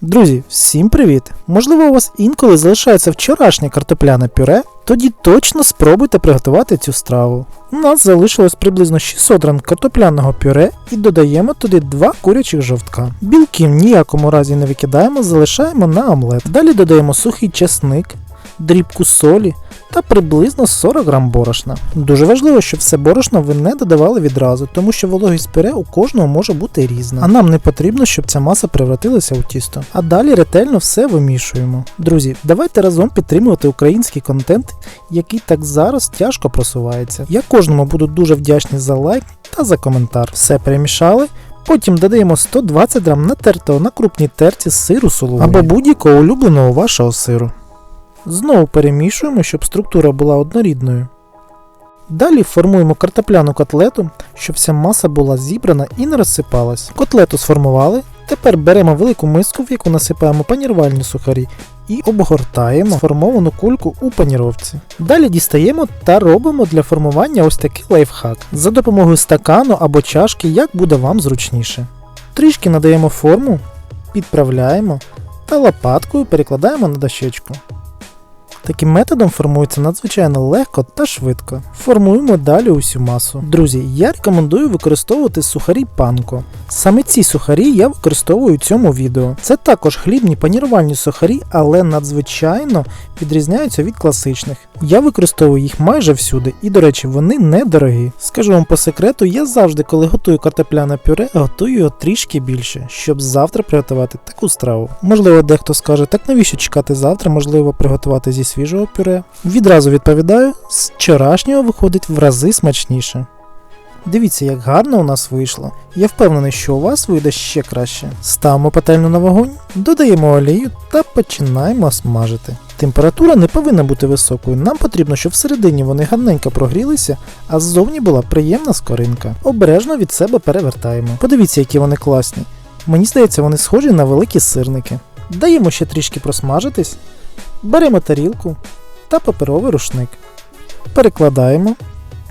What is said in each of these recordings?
Друзі, всім привіт! Можливо, у вас інколи залишається вчорашнє картопляне пюре, тоді точно спробуйте приготувати цю страву. У нас залишилось приблизно 600 грам картопляного пюре і додаємо туди 2 курячих жовтка. Білки в ніякому разі не викидаємо, залишаємо на омлет. Далі додаємо сухий чесник, дрібку солі та приблизно 40 грам борошна. Дуже важливо, щоб все борошно ви не додавали відразу, тому що вологість пюре у кожного може бути різна. А нам не потрібно, щоб ця маса превратилася у тісто. А далі ретельно все вимішуємо. Друзі, давайте разом підтримувати український контент, який так зараз тяжко просувається. Я кожному буду дуже вдячний за лайк та за коментар. Все перемішали. Потім додаємо 120 грам натертого на крупній терці сиру соломи або будь-якого улюбленого вашого сиру. Знову перемішуємо, щоб структура була однорідною. Далі формуємо картопляну котлету, щоб вся маса була зібрана і не розсипалась. Котлету сформували. Тепер беремо велику миску, в яку насипаємо панірувальні сухарі, і обгортаємо сформовану кульку у паніровці. Далі дістаємо та робимо для формування ось такий лайфхак за допомогою стакану або чашки, як буде вам зручніше. Трішки надаємо форму, підправляємо та лопаткою перекладаємо на дощечку. Таким методом формується надзвичайно легко та швидко. Формуємо далі усю масу. Друзі, я рекомендую використовувати сухарі панко. Саме ці сухарі я використовую у цьому відео. Це також хлібні панірувальні сухарі, але надзвичайно відрізняються від класичних. Я використовую їх майже всюди, і, до речі, вони недорогі. Скажу вам по секрету, я завжди, коли готую картопляне пюре, готую його трішки більше, щоб завтра приготувати таку страву. Можливо, дехто скаже, так навіщо чекати завтра, можливо, приготувати зі свіжого пюре. Відразу відповідаю, з вчорашнього виходить в рази смачніше. Дивіться, як гарно у нас вийшло. Я впевнений, що у вас вийде ще краще. Ставимо пательню на вогонь, додаємо олію та починаємо смажити. Температура не повинна бути високою. Нам потрібно, щоб всередині вони гарненько прогрілися, а ззовні була приємна скоринка. Обережно від себе перевертаємо. Подивіться, які вони класні. Мені здається, вони схожі на великі сирники. Даємо ще трішки просмажитись, беремо тарілку та паперовий рушник. Перекладаємо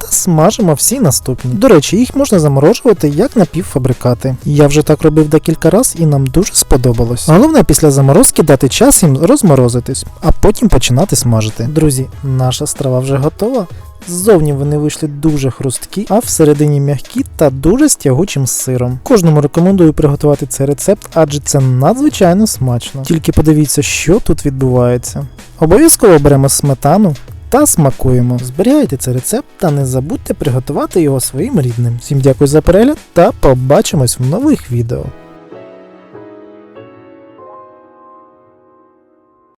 та смажимо всі наступні. До речі, їх можна заморожувати як напівфабрикати. Я вже так робив декілька разів і нам дуже сподобалось. Головне після заморозки дати час їм розморозитись, а потім починати смажити. Друзі, наша страва вже готова. Ззовні вони вийшли дуже хрусткі, а всередині м'які та дуже з тягучим сиром. Кожному рекомендую приготувати цей рецепт, адже це надзвичайно смачно. Тільки подивіться, що тут відбувається. Обов'язково беремо сметану та смакуємо. Зберігайте цей рецепт та не забудьте приготувати його своїм рідним. Всім дякую за перегляд та побачимось в нових відео.